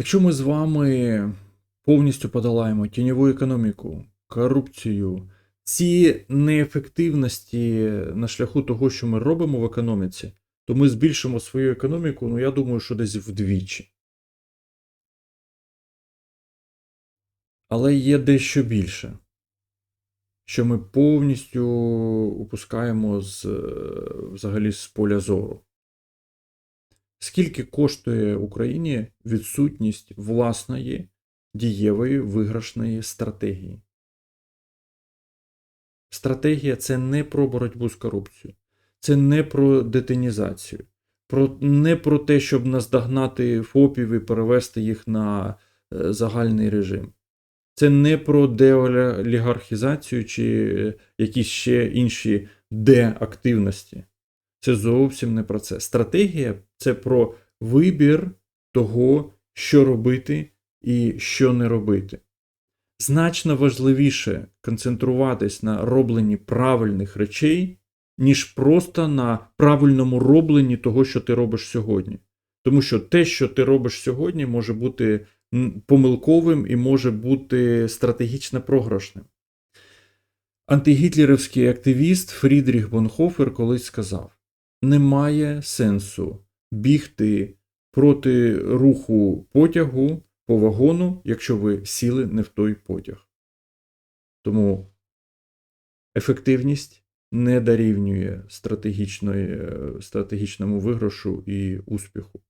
Якщо ми з вами повністю подолаємо тіньову економіку, корупцію, ці неефективності на шляху того, що ми робимо в економіці, то ми збільшимо свою економіку, ну я думаю, що десь вдвічі. Але є дещо більше, що ми повністю упускаємо з, е, взагалі з поля зору. Скільки коштує Україні відсутність власної дієвої виграшної стратегії? Стратегія це не про боротьбу з корупцією, це не про детинізацію, про, не про те, щоб наздогнати ФОПів і перевести їх на е, загальний режим. Це не про деолігархізацію чи якісь ще інші деактивності. Це зовсім не про це. Стратегія це про вибір того, що робити і що не робити. Значно важливіше концентруватись на робленні правильних речей, ніж просто на правильному робленні того, що ти робиш сьогодні. Тому що те, що ти робиш сьогодні, може бути помилковим і може бути стратегічно програшним. Антигітлерівський активіст Фрідріх Бонхофер колись сказав: немає сенсу бігти проти руху потягу по вагону, якщо ви сіли не в той потяг. Тому ефективність не дорівнює стратегічному виграшу і успіху.